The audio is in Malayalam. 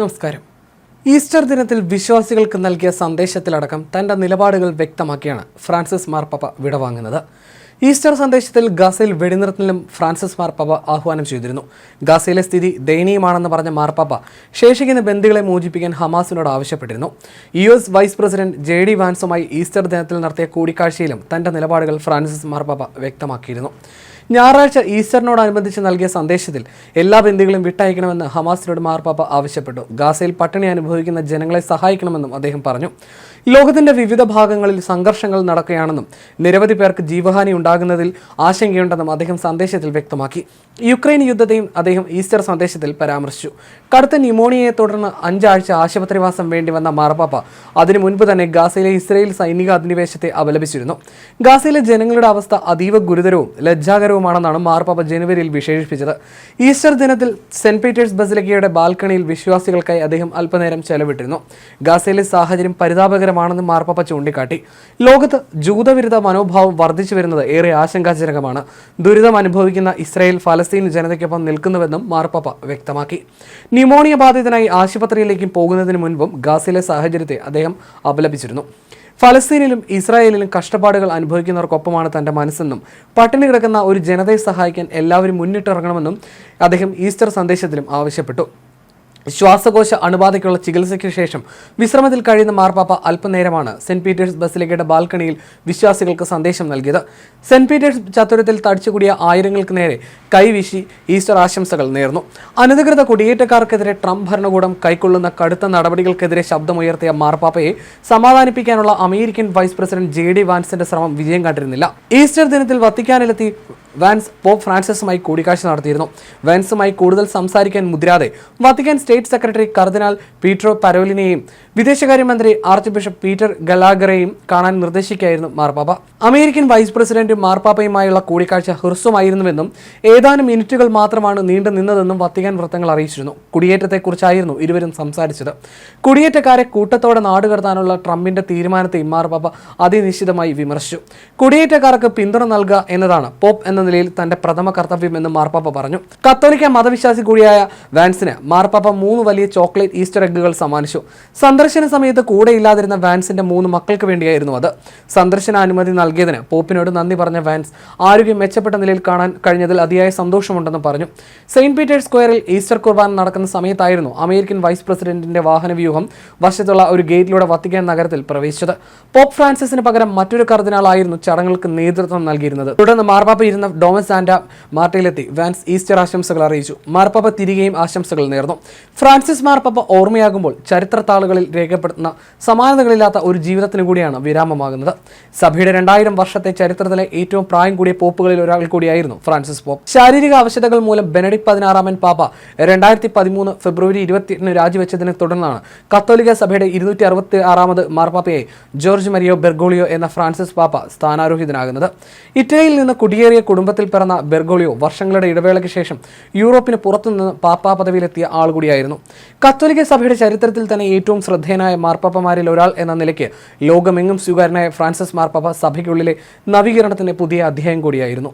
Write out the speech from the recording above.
നമസ്കാരം. ഈസ്റ്റർ ദിനത്തിൽ വിശ്വാസികൾക്ക് നൽകിയ സന്ദേശത്തിലടക്കം തന്റെ നിലപാടുകൾ വ്യക്തമാക്കിയാണ് ഫ്രാൻസിസ് മാർപ്പാപ്പ വിടവാങ്ങുന്നത് ഈസ്റ്റർ സന്ദേശത്തിൽ ഗാസയിൽ വെടിനിർത്തലിനും ഫ്രാൻസിസ് മാർപ്പാപ്പ ആഹ്വാനം ചെയ്തിരുന്നു. ഗാസയിലെ സ്ഥിതി ദയനീയമാണെന്ന് പറഞ്ഞ മാർപ്പാപ്പ ശേഷിക്കുന്ന ബന്ദികളെ മോചിപ്പിക്കാൻ ഹമാസിനോട് ആവശ്യപ്പെട്ടിരുന്നു. U S vice president J D വാൻസുമായി Easter ദിനത്തിൽ നടത്തിയ കൂടിക്കാഴ്ചയിലും തന്റെ നിലപാടുകൾ ഫ്രാൻസിസ് മാർപ്പാപ്പ വ്യക്തമാക്കിയിരുന്നു. ഞായറാഴ്ച ഈസ്റ്ററിനോടനുബന്ധിച്ച് നൽകിയ സന്ദേശത്തിൽ എല്ലാ ബന്ദികളും വിട്ടയക്കണമെന്ന് ഹമാസിനോട് മാർപ്പാപ്പ ആവശ്യപ്പെട്ടു. ഗാസയിൽ പട്ടിണി അനുഭവിക്കുന്ന ജനങ്ങളെ സഹായിക്കണമെന്നും അദ്ദേഹം പറഞ്ഞു. ലോകത്തിന്റെ വിവിധ ഭാഗങ്ങളിൽ സംഘർഷങ്ങൾ നടക്കുകയാണെന്നും നിരവധി പേർക്ക് ജീവഹാനി ഉണ്ടാകുന്നതിൽ ആശങ്കയുണ്ടെന്നും അദ്ദേഹം സന്ദേശത്തിൽ വ്യക്തമാക്കി. യുക്രൈൻ യുദ്ധത്തെയും അദ്ദേഹം ഈസ്റ്റർ സന്ദേശത്തിൽ പരാമർശിച്ചു. കടുത്ത ന്യൂമോണിയയെ തുടർന്ന് അഞ്ചാഴ്ച ആശുപത്രിവാസം വേണ്ടി വന്ന മാർപ്പാപ്പ അതിനു മുൻപ് തന്നെ ഗാസയിലെ ഇസ്രയേൽ സൈനിക അധിനിവേശത്തെ അപലപിച്ചിരുന്നു. ഗാസയിലെ ജനങ്ങളുടെ അവസ്ഥ അതീവ ഗുരുതരവും ലജ്ജാകരവുമാണെന്നാണ് മാർപ്പാപ്പ ജനുവരിയിൽ വിശേഷിപ്പിച്ചത്. ഈസ്റ്റർ ദിനത്തിൽ സെന്റ് പീറ്റേഴ്സ് ബസിലിക്കയുടെ ബാൽക്കണിയിൽ വിശ്വാസികൾക്കായി അദ്ദേഹം അല്പനേരം ചെലവിട്ടിരുന്നു. ഗാസയിലെ സാഹചര്യം പരിതാപകരമാണെന്ന് മാർപ്പാപ്പ ചൂണ്ടിക്കാട്ടി. ലോകത്ത് ജൂതവിരുദ്ധ മനോഭാവം വർദ്ധിച്ചു വരുന്നത് ഏറെ ആശങ്കാജനകമാണ്. ദുരിതം അനുഭവിക്കുന്ന ഇസ്രായേൽ ഫലസ്തീൻ ജനതയ്ക്കൊപ്പം നിൽക്കുന്നുവെന്നും മാർപ്പാപ്പ വ്യക്തമാക്കി. ന്യൂമോണിയ ബാധിതനായി ആശുപത്രിയിലേക്കും പോകുന്നതിന് മുൻപും ഗാസയിലെ സാഹചര്യത്തെ അദ്ദേഹം അപലപിച്ചിരുന്നു. ഫലസ്തീനിലും ഇസ്രായേലിലും കഷ്ടപ്പാടുകൾ അനുഭവിക്കുന്നവർക്കൊപ്പമാണ് തന്റെ മനസ്സെന്നും പട്ടിണി കിടക്കുന്ന ഒരു ജനതയെ സഹായിക്കാൻ എല്ലാവരും മുന്നിട്ടിറങ്ങണമെന്നും അദ്ദേഹം ഈസ്റ്റർ സന്ദേശത്തിലും ആവശ്യപ്പെട്ടു. ശ്വാസകോശ അണുബാധയ്ക്കുള്ള ചികിത്സയ്ക്ക് ശേഷം വിശ്രമത്തിൽ കഴിയുന്ന മാർപ്പാപ്പ അല്പനേരമാണ് സെന്റ് പീറ്റേഴ്സ് ബസിലിക്കയുടെ ബാൽക്കണിയിൽ വിശ്വാസികൾക്ക് സന്ദേശം നൽകിയത്. സെന്റ് പീറ്റേഴ്സ് ചത്തുരത്തിൽ തടിച്ചുകൂടിയ ആയിരങ്ങൾക്ക് നേരെ കൈവീശി ഈസ്റ്റർ ആശംസകൾ നേർന്നു. അനധികൃത കുടിയേറ്റക്കാർക്കെതിരെ ട്രംപ് ഭരണകൂടം കൈക്കൊള്ളുന്ന കടുത്ത നടപടികൾക്കെതിരെ ശബ്ദമുയർത്തിയ മാർപ്പാപ്പയെ സമാധാനിപ്പിക്കാനുള്ള American vice president J D വാൻസിന്റെ ശ്രമം വിജയം കണ്ടിരുന്നില്ല. ഈസ്റ്റർ ദിനത്തിൽ വത്തിക്കാനിലെത്തി വാൻസ് പോപ്പ് ഫ്രാൻസിസുമായി കൂടിക്കാഴ്ച നടത്തിയിരുന്നു. വാൻസുമായി കൂടുതൽ സംസാരിക്കാൻ മുതിരാതെ വത്തിക്കാൻ സ്റ്റേറ്റ് സെക്രട്ടറി കർദിനാൽ പീട്രോ പരോലിനെയും വിദേശകാര്യമന്ത്രി ആർച്ച് ബിഷപ്പ് പീറ്റർ ഗലാഗറേയും കാണാൻ നിർദ്ദേശിക്കുകയായിരുന്നു മാർപ്പാപ്പ. അമേരിക്കൻ വൈസ് പ്രസിഡന്റ് മാർപ്പാപ്പയുമായുള്ള കൂടിക്കാഴ്ച ഹ്രസ്വമായിരുന്നുവെന്നും ഏതാനും മിനിറ്റുകൾ മാത്രമാണ് നീണ്ടു നിന്നതെന്നും വത്തിക്കാൻ വൃത്തങ്ങൾ അറിയിച്ചിരുന്നു. കുടിയേറ്റത്തെക്കുറിച്ചായിരുന്നു ഇരുവരും സംസാരിച്ചത്. കുടിയേറ്റക്കാരെ കൂട്ടത്തോടെ നാടുകടത്താനുള്ള ട്രംപിന്റെ തീരുമാനത്തെ മാർപ്പാപ്പ അതിനിശ്ചിതമായി വിമർശിച്ചു. കുടിയേറ്റക്കാർക്ക് പിന്തുണ നൽകുക എന്നതാണ് പോപ്പ് എന്ന നിലയിൽ തന്റെ പ്രഥമ കർത്തവ്യമെന്ന് മാർപ്പാപ്പ പറഞ്ഞു. കത്തോലിക്ക മതവിശ്വാസി കൂടിയായ വാൻസിന് മാർപ്പാപ്പ മൂന്ന് വലിയ ചോക്ലേറ്റ് ഈസ്റ്റർ എഗ്ഗുകൾ സമ്മാനിച്ചു. സന്ദർശന സമയത്ത് കൂടെ ഇല്ലാതിരുന്ന വാൻസിന്റെ മൂന്ന് മക്കൾക്ക് വേണ്ടിയായിരുന്നു അത്. സന്ദർശനാനുമതി നൽകിയതിന് പോപ്പിനോട് നന്ദി പറഞ്ഞ വാൻസ് ആരോഗ്യം മെച്ചപ്പെട്ട നിലയിൽ കാണാൻ കഴിഞ്ഞതിൽ അതിയായ സന്തോഷമുണ്ടെന്ന് പറഞ്ഞു. സെയിന്റ് പീറ്റേഴ്സ് സ്ക്വയറിൽ ഈസ്റ്റർ കുർബാന നടക്കുന്ന സമയത്തായിരുന്നു അമേരിക്കൻ വൈസ് പ്രസിഡന്റിന്റെ വാഹനവ്യൂഹം വശത്തുള്ള ഒരു ഗേറ്റിലൂടെ വത്തിക്കാൻ നഗരത്തിൽ പ്രവേശിച്ചത്. പോപ്പ് ഫ്രാൻസിസിന് പകരം മറ്റൊരു കർദിനാളായിരുന്നു ചടങ്ങുകൾക്ക് നേതൃത്വം നൽകിയിരുന്നത്. തുടർന്ന് മാർപ്പാപ്പ ഇരുന്ന ഡോമസ് ആൻഡ മാർട്ടയിലെത്തി വാൻസ് ഈസ്റ്റർ ആശംസകൾ അറിയിച്ചു. മാർപ്പാപ്പ തിരികെയും ആശംസകൾ നേർന്നു. ഫ്രാൻസിസ് മാർപ്പാപ്പ ഓർമ്മയാകുമ്പോൾ ചരിത്ര താളുകളിൽ രേഖപ്പെടുത്തുന്ന സമാനതകളില്ലാത്ത ഒരു ജീവിതത്തിന് കൂടിയാണ് വിരാമമാകുന്നത്. സഭയുടെ രണ്ടായിരം വർഷത്തെ ചരിത്രത്തിലെ ഏറ്റവും പ്രായം കൂടിയ പോപ്പുകളിൽ ഒരാൾ കൂടിയായിരുന്നു ഫ്രാൻസിസ് പോപ്പ്. ശാരീരിക ആവശ്യതകൾ മൂലം ബെനഡിക് പതിനാറാമൻ പാപ്പ രണ്ടായിരത്തി പതിമൂന്ന് ഫെബ്രുവരി ഇരുപത്തിയെട്ടിന് രാജിവെച്ചതിനെ തുടർന്നാണ് കത്തോലിക്ക സഭയുടെ ഇരുന്നൂറ്റി അറുപത്തി ആറാമത് മാർപ്പാപ്പയെ ജോർജ് മരിയോ ബെർഗോളിയോ എന്ന ഫ്രാൻസിസ് പാപ്പ സ്ഥാനാരോഹിതനാകുന്നത്. ഇറ്റലിയിൽ നിന്ന് കുടിയേറിയ കുടുംബത്തിൽ പിറന്ന ബെർഗോളിയോ വർഷങ്ങളുടെ ഇടവേളയ്ക്ക് ശേഷം യൂറോപ്പിന് പുറത്തുനിന്ന് പാപ്പാ പദവിയിലെത്തിയ ആൾ കൂടിയായിരുന്നു. കത്തോലിക്ക സഭയുടെ ചരിത്രത്തിൽ തന്നെ ഏറ്റവും ശ്രദ്ധേയനായ മാർപ്പാപ്പമാരിൽ ഒരാൾ എന്ന നിലയ്ക്ക് ലോകമെങ്ങും സ്വീകാരനായ ഫ്രാൻസിസ് മാർപ്പാപ്പ സഭയ്ക്കുള്ളിലെ നവീകരണത്തിന്റെ പുതിയ അധ്യായം കൂടിയായിരുന്നു.